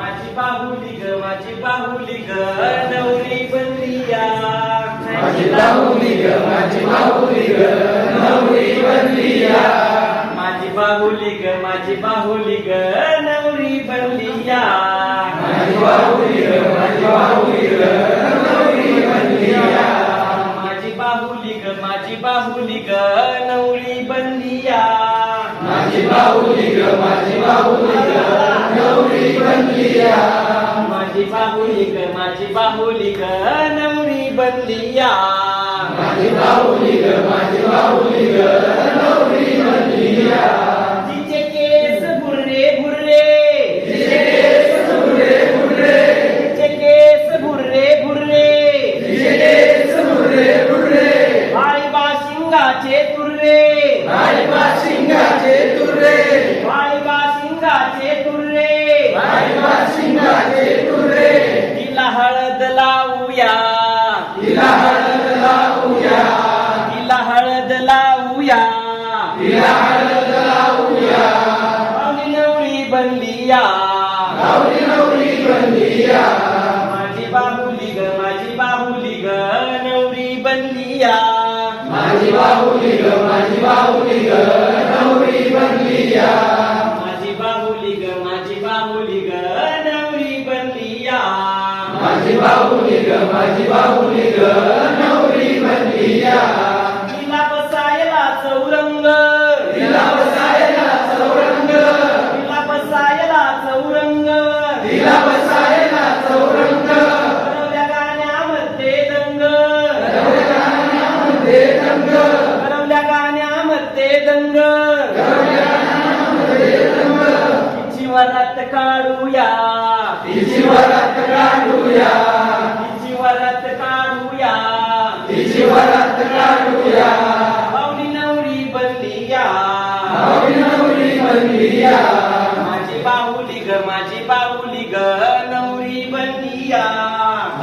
माझी बाहुली ग माझी बाहुली ग नवरी बनलिया माझी बाहुली ग माझी बाहुली ग नवरी बनलिया माझी बाहुली ग माझी बाहुली ग नवरी बनलिया माझी बाहुली ग माझी बाहुली ग नवरी बनलिया माझी बाहुली ग माझी बाहुली ग नवरी बनलिया माझी बाहुली ग माझी बाहुली ग नवरी बनलिया माझी बाहुली ग माझी बाहुली ग नवरी बनलिया माझी बाहुली ग माझी बाहुली ग. बनलिया माझी बाहुली ग माझी बाहुली ग नवरी बनलिया माझी बाहुली गाण्यामध्ये दंग तिची वरात काढूया. तिची वरात काढूया. तिची वरात काढूया. तिची वरात काढूया. पावली नवरी बनलिया. भावी नवरी बनलिया. माझी बाहुली ग माझी बाहुली ग नवरी बनलिया.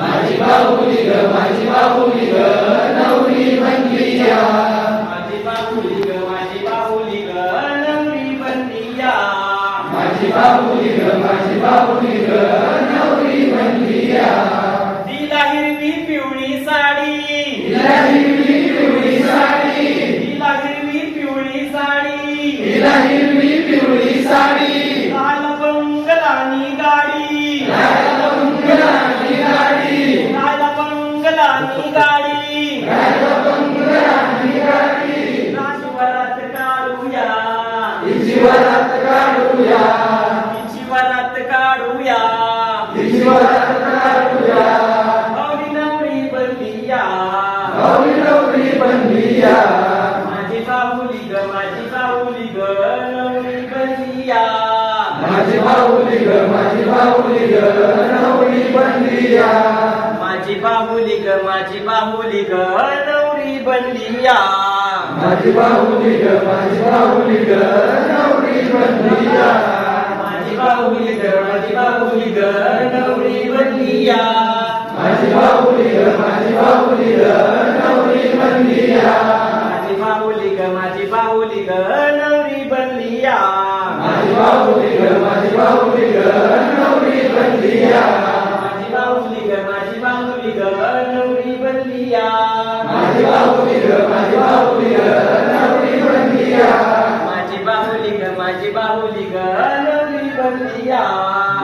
माझी बाहुली ग माझी बाहुली ग. तिला हिरवी पिवळी साडी तिला हिरवी पिवळी साडी तिला हिरवी पिवळी साडी तिला हिरवी पिवळी साडी लाल बंगलानी गाडी राजा बंगलाची गाडी लाल गाडी गाडी काढूया काढूया भावली नवरी बनलिया माझी बाहुली ग माझी बाहुली ग नवरी बनलिया माझी बाहुली ग माझी बाहुली ग नवरी बनलिया माझी बाहुली ग माझी बाहुली ग नवरी बनलिया बाहुली ग माझी बाहुली ग नवरी बनलिया. माझी बाहुली ग माझी बाहुली ग नवरी बनलिया. माझी बाहुली ग माझी बाहुली ग नवरी बाहुली ग माझी बाहुली ग माझी बाहुली ग नवरी बनलिया. माझी बंदिया।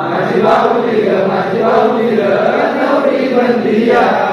माझी बाहुली माझी बाहुली बंदिया।